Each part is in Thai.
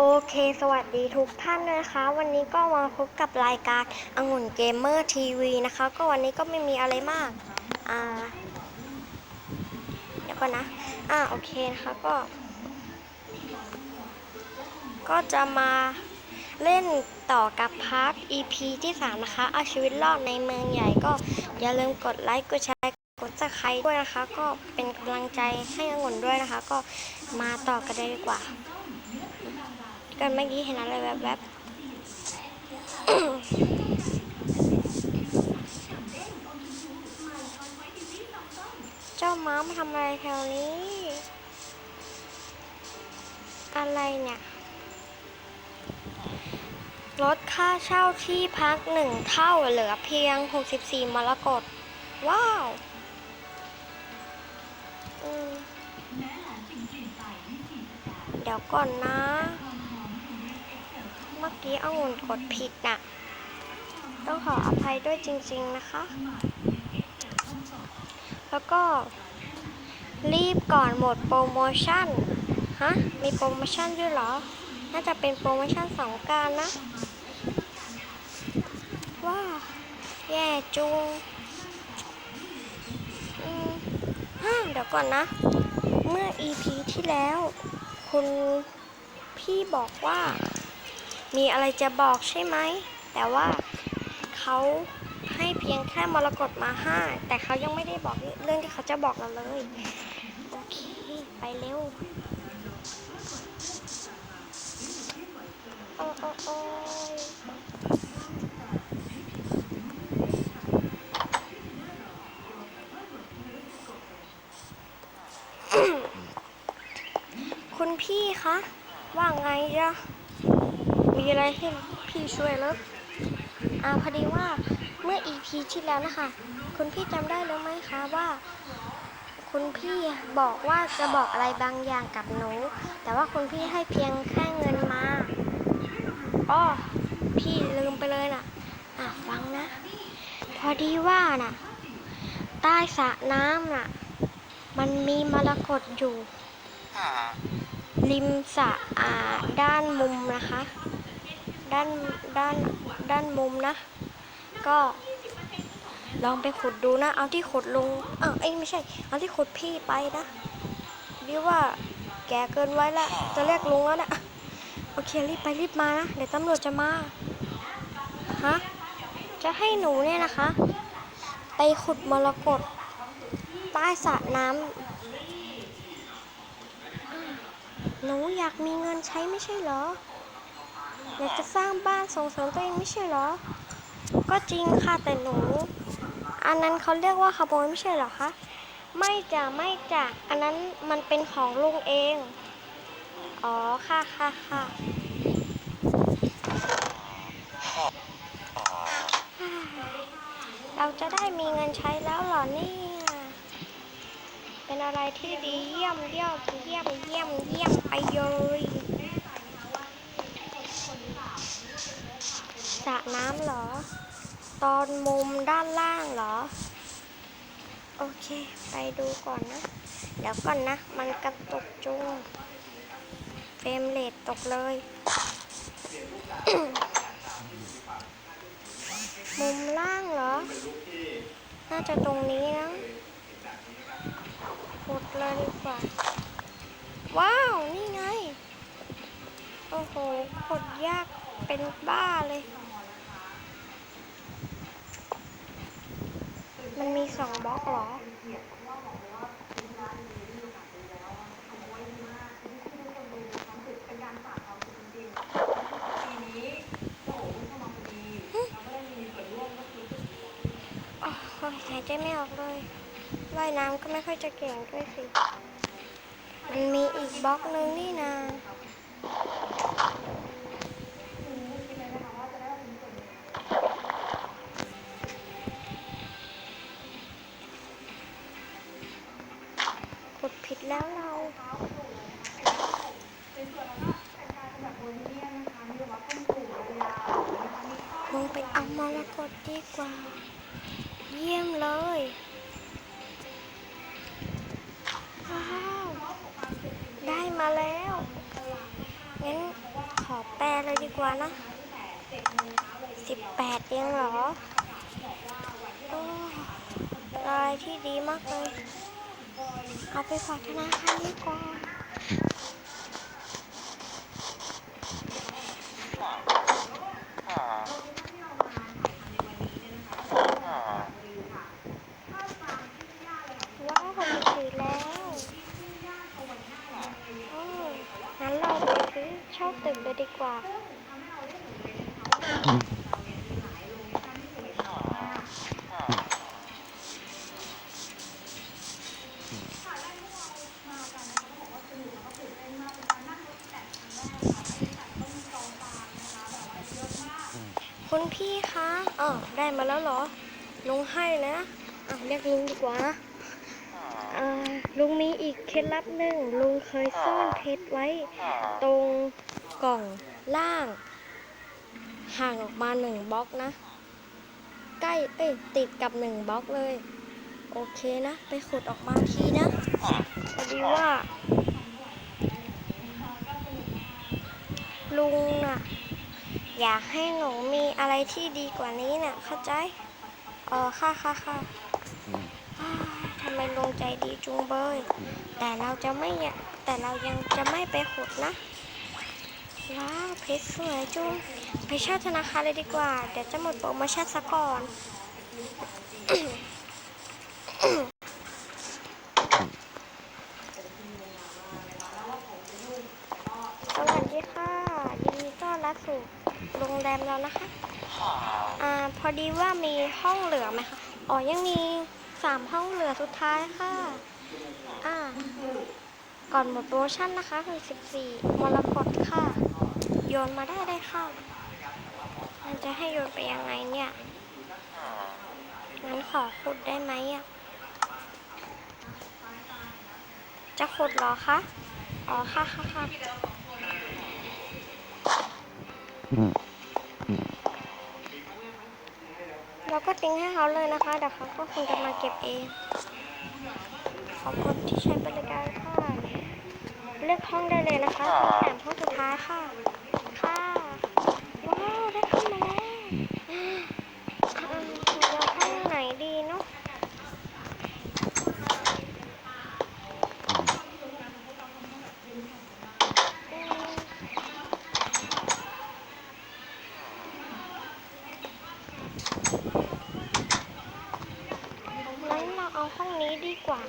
โอเค สวัสดีทุกท่านนะคะ วันนี้ก็มาพบกับรายการองุ่นเกมเมอร์ทีวีนะคะ ก็วันนี้ก็ไม่มีอะไรมาก อ่า เดี๋ยวก่อนนะ อ่า โอเคนะคะ ก็ ก็จะมาเล่นต่อกับพาร์ท EP ที่ 3 นะคะ เอาชีวิตรอดในเมืองใหญ่ก็อย่าลืมกดไลค์ กดแชร์ กดซับสไครต์ด้วยนะคะ ก็เป็นกำลังใจให้องุ่นด้วยนะคะ ก็มาต่อกันได้ดีกว่า กันเมื่อกี้เห็นอะไรแบบแบบเจ้าม้ามาทำอะไรแถวนี้ อะไรเนี่ยลดค่าเช่าที่พักหนึ่งเท่าเหลือเพียง 64มรกตว้าวเดี๋ยวก่อนนะ กี้องุ่นกดผิดน่ะ ต้องขออภัยด้วยจริง ๆนะคะ แล้วก็ รีบก่อนหมดโปรโมชั่น ฮะ มีโปรโมชั่นด้วยเหรอ น่าจะเป็นโปรโมชั่นสองการนะ ว้า แย่จุงฮ่าเดี๋ยวก่อนนะ เมื่อ EP ที่แล้ว คุณพี่บอกว่า มีอะไรจะบอกใช่ไหม แต่ว่าเขาให้เพียงแค่มรกตมาห้า แต่เขายังไม่ได้บอกเรื่องที่เขาจะบอกเราเลย โอเค ไปเร็ว โอ้โอ้โอ้ยคุณพี่คะ ว่าไงจ๊ะ มีอะไรให้พี่ช่วยเหรออ่าพอดีว่าเมื่อ EP ที่แล้วนะคะ คุณพี่จำได้หรือไหมคะว่า คุณพี่บอกว่าจะบอกอะไรบางอย่างกับหนู แต่ว่าคุณพี่ให้เพียงแค่เงินมาอ้อพี่ลืมไปเลยน่ะอะฟังนะ พอดีว่าน่ะ ใต้สระน้ำน่ะ มันมีมรกตอยู่ริมสระอ่าด้านมุมนะคะ ด้านด้านด้านมุมนะ ก็ลองไปขุดดูนะ เอาที่ขุดลงเออเอ้ไม่ใช่ เอาที่ขุดพี่ไปนะดีว่าแกเกินไว้ละจะเรียกลุงแล้วนะโอเครีบไปรีบมานะเดี๋ยวตำรวจจะมาฮะจะให้หนูเนี่ยนะคะ ไปขุดมรกตใต้สระน้ำหนูอยากมีเงินใช้ไม่ใช่เหรอ อยากจะสร้างบ้านส่งเสริมตัวเองไม่ใช่เหรอ ก็จริงค่ะแต่หนู อันนั้นเขาเรียกว่าขโมยไม่ใช่เหรอคะ ไม่จ้ะไม่จ้ะอันนั้นมันเป็นของลุงเอง อ๋อค่ะค่ะค่ะเราจะได้มีเงินใช้แล้วเหรอเนี่ยเป็นอะไรที่ดีเยี่ยมเยี่ยมเยี่ยมเยี่ยมเยี่ยมไปเลย สระน้ำเหรอ ตอนมุมด้านล่างเหรอ โอเค ไปดูก่อนนะ เดี๋ยวก่อนนะ มันกระตุกจุงเฟรมเรทตกเลย มุมล่างเหรอ น่าจะตรงนี้นะขุดเลยดีกว่า ว้าว นี่ไง โอ้โหขุดยากเป็นบ้าเลย มันมีสองบล็อกเหรอโอ้ยหายใจไม่ออกเลย ว่ายน้ำก็ไม่ค่อยจะเก่งด้วยสิ มันมีอีกบล็อกนึงนี่นาขุ ไปเอามรกตดีกว่า เยี่ยมเลย ว้าว ได้มาแล้ว งั้นอแปลเลยดีกว่านะสิบแปดเองเหรอ โอ้รายที่ดีมากเลย เอาไปฝากธนาคารดีกว่า ว้าวหกสิบสี่แล้วอืมงั้นเราไปซื้อเช่าตึกเลยดีกว่า คุณพี่คะอ๋อได้มาแล้วเหรอ ลุงให้นะอะเรียกลุงดีกว่านะลุงมีอีกเคล็ดลับหนึ่งลุงเคยซ่อนเพชรไว้ ตรงกล่องล่าง ห่างออกมาหนึ่งบล็อกนะ ใกล้เอ้ยติดกับหนึ่งบล็อกเลย โอเคนะ ไปขุดออกมาทีนะพอดีว่า ลุงน่ะ อยากให้หนูมีอะไรที่ดีกว่านี้น่ะเข้าใจอ๋อค่ะค่ะค่ะอ้าวทำไมลุงใจดีจุงเบย แต่เราจะไม่อยากแต่เรายังจะไม่ไปขุดนะ ว้าวเพชรสวยจุงไปเช่าธนาคารเลยดีกว่า เดี๋ยวจะหมดโปรโมชั่นซะก่อนสวัสดีค่ะ ยินดีต้อนรับสู่ โรงแรมเรานะคะ อ่า พอดีว่ามีห้องเหลือไหมคะ อ๋อ ยังมีสามห้องเหลือสุดท้ายค่ะ อ่า ก่อนหมดโปรโมชั่นนะคะคือ14มรกตค่ะ โยนมาได้เลยค่ะมันจะให้โยนไปยังไงเนี่ย งั้นขอขุดได้ไหมอะ จะขุดเหรอคะ อ๋อ ค่ะค่ะค่ะ เราก็ทิ้งให้เขาเลยนะคะเดี๋ยวเขาก็คงจะมาเก็บเอง ขอบคุณที่ใช้บริการค่ะเลือกห้องได้เลยนะคะแถมห้องสุดท้ายค่ะ ค่ะ ว้าว ได้เข้ามาแล้วอืมเราห้องไหนดีเนาะอืมงั้นเราเอาห้องนี้ดีกว่า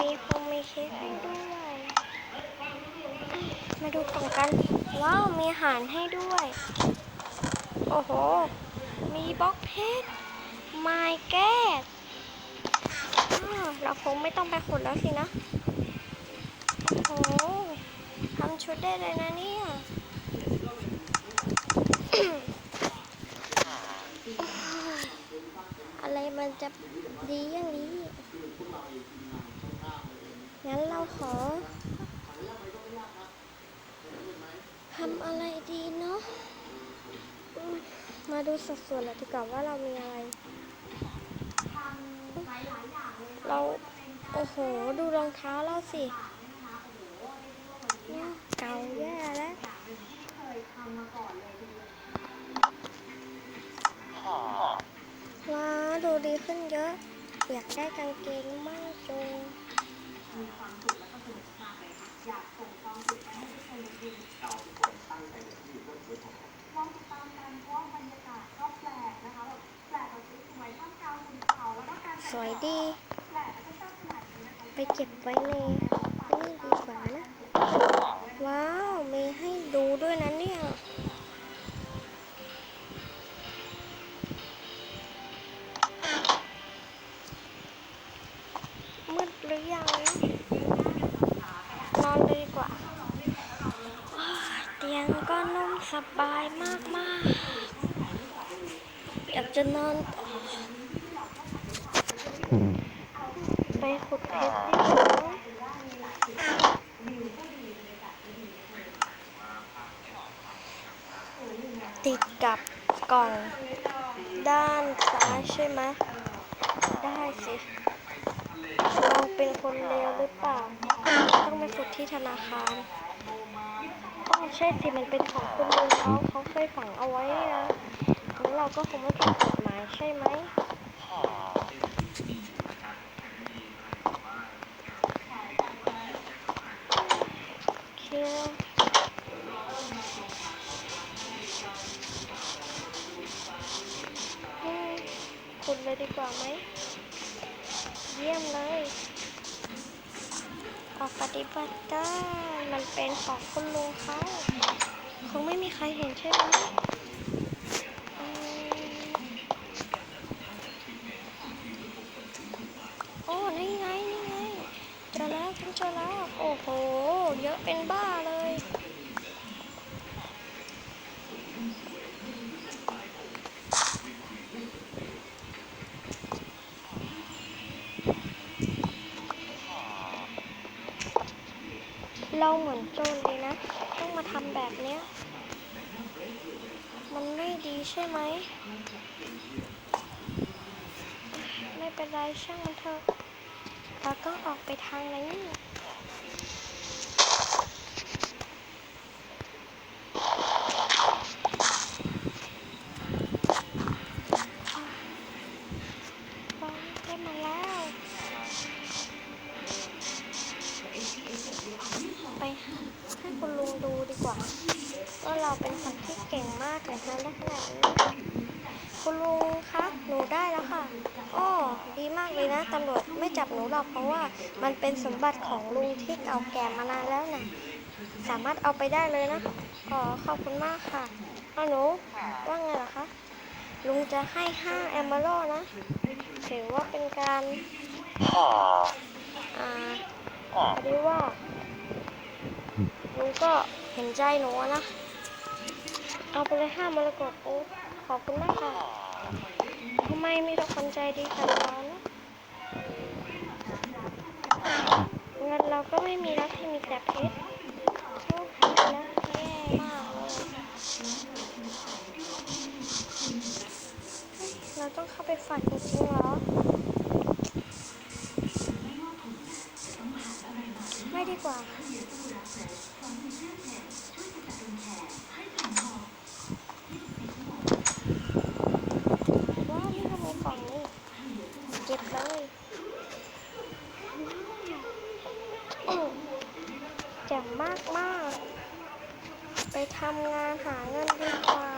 มีคงมี เค้กให้ด้วย มาดูกล่องกัน ว้าว มีอาหารให้ด้วย โอ้โห มีบล็อกเพชรไม้แก้วเราคงไม่ต้องไปขุดแล้วสินะ โอ้โหทำชุดได้เลยนะเนี่ยอะไรมันจะดีอย่างนี้ งั้นเราขอทำอะไรดีเนาะอืมมาดูสัดส่วนเลยดีกว่าว่าเรามีอะไร เราโอ้โห ดูรองเท้าเราสิเนี่ยเก่าแย่แล้วว้าดูดีขึ้นเยอะ อยากได้กางเกงมากจัง สวยดี ไปเก็บไว้ในนี่ดีกว่านะ ว้าว มีให้ดูด้วยนะเนี่ย มืดหรือยังนะนอนเลยดีกว่าอ้าวเตียงก็นุ่ม สบายมากมากๆอยากจะนอนต่อไปขุดเพชรดีกว่าติดกับกล่องด้านซ้ายใช่ไหมได้สิเราเป็นคนเลวหรือเปล่า ต้องไปฝึกที่ธนาคาร อ๋อใช่สิมันเป็นของคุณลุงเขาเขาเคยฝังเอาไว้นะงั้นเราก็คงไม่ผิดกฎหมายใช่ไหมเคอืมคุณเลยดีกว่าไหม เยี่ยมเลย ออกปฏิบัติได้มันเป็นของคุณลุงเขาคงไม่มีใครเห็นใช่ไหมอืมโอ้ นี่ไง นี่ไง เจอแล้วฉันเจอแล้ว โอ้โห เยอะเป็นบ้าเลย เราเหมือนโจรเลยนะ ต้องมาทำแบบเนี้ย มันไม่ ดีใช่ไหม ไม่เป็นไรช่างมันเถอะเราต้องออกไปทางนี้ คุณลุงคะหนูได้แล้วค่ะอ้อดีมากเลยนะตำรวจไม่จับหนูหรอกเพราะว่ามันเป็นสมบัติของลุงที่เก่าแก่มานานแล้วนะสามารถเอาไปได้เลยนะอ๋อขอบคุณมากค่ะเอาหนูว่าไงล่ะคะลุงจะให้ห้าแอมเบอร์นะถือว่าเป็นการอ่าพอดีว่าลุงก็เห็นใจหนูอะนะ เอาไปเลยห้ามรกตโอ้ ขอบคุณมากค่ะทำไมมีแต่คนใจดีกับเรานะเงินเราก็ไม่มีแล้วที่มีแต่เพชรโอ้ยแล้วแย่มากเลยเราต้องเข้าไปฝันจริงๆเหรอ ไม่ดีกว่า เลยอืมแจ่มมากมากไปทำงานหาเงินดีกว่า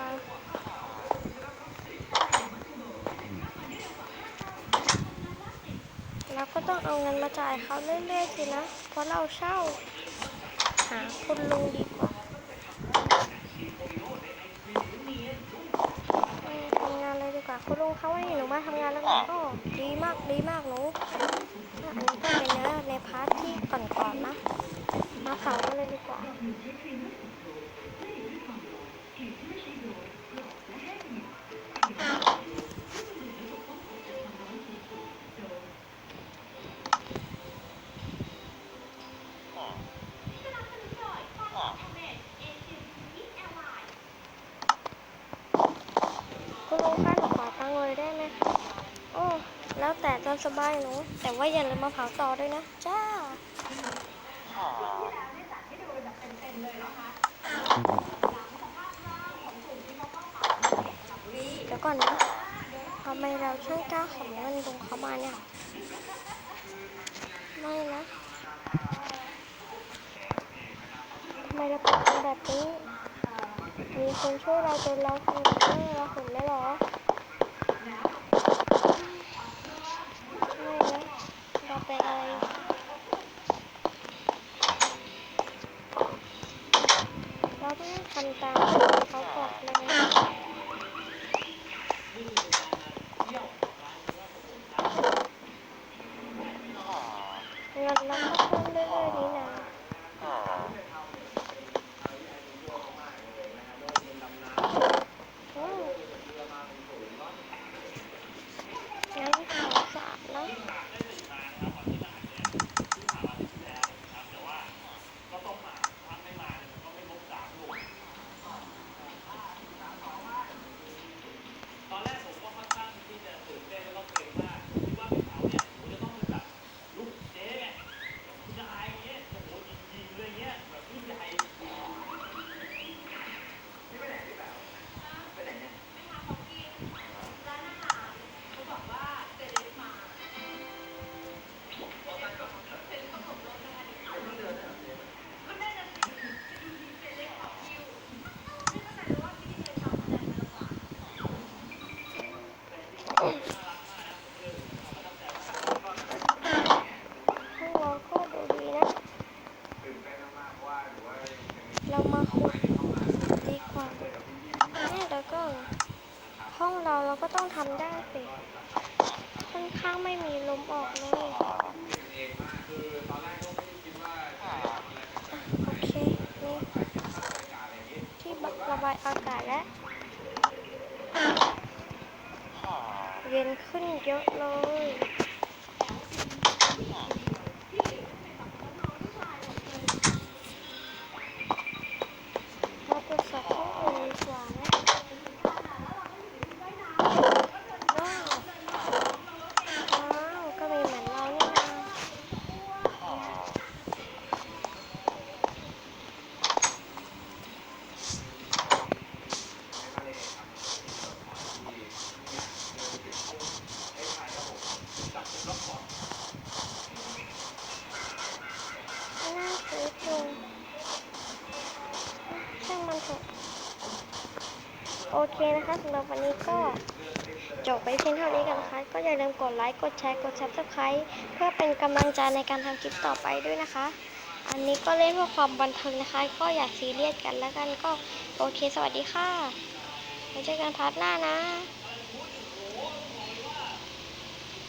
เราก็ต้องเอาเงินมาจ่ายเขาเรื่อยๆสินะ เพราะเราเช่า หาคุณลุงดีกว่า เลยดีกว่าคุณลุงเขาให้หนูมาทำงานแล้วนก็ดีมากดีมากหนูอันนี้ก็เป็นเนื้อในพาร์ทที่ก่อนๆนะ มาเผากันเลยดีกว่า คุณลุงคะหนูขอตังค์เลยได้ไหมคะโอ้ แล้วแต่ตาม สบายหนูแต่ว่าอย่าลืมมาเผาต่อด้วยนะจ้าเดี๋ยวก่อนนะทำไมเราช่างกล้าของเงินลุงเขามาเนี่ย ไม่นะทำไมเราเป็นแบบนี้ มีคนช่วยเราจนเราทำแบบนี้เราเห็นได้หรอ เราเป็นอะไรเราต้องทำตามเขาบอกนะ เย็นขึ้นเยอะเลย โอเคนะคะสำหรับวันนี้ก็จบไปเพียงเท่านี้กันนะคะ ก็อย่าลืมกดไลค์ กดแชร์ กดซับสไคร b e เพื่อเป็นกำลังใจในการทำคลิปต่อไปด้วยนะคะ อันนี้ก็เล่นเพื่อความบันเทิงนะคะ ก็อย่าซีเรียสกันแล้วกันก็โอเค สวัสดีค่ะไว้เจอกันพาร์ทหน้านะ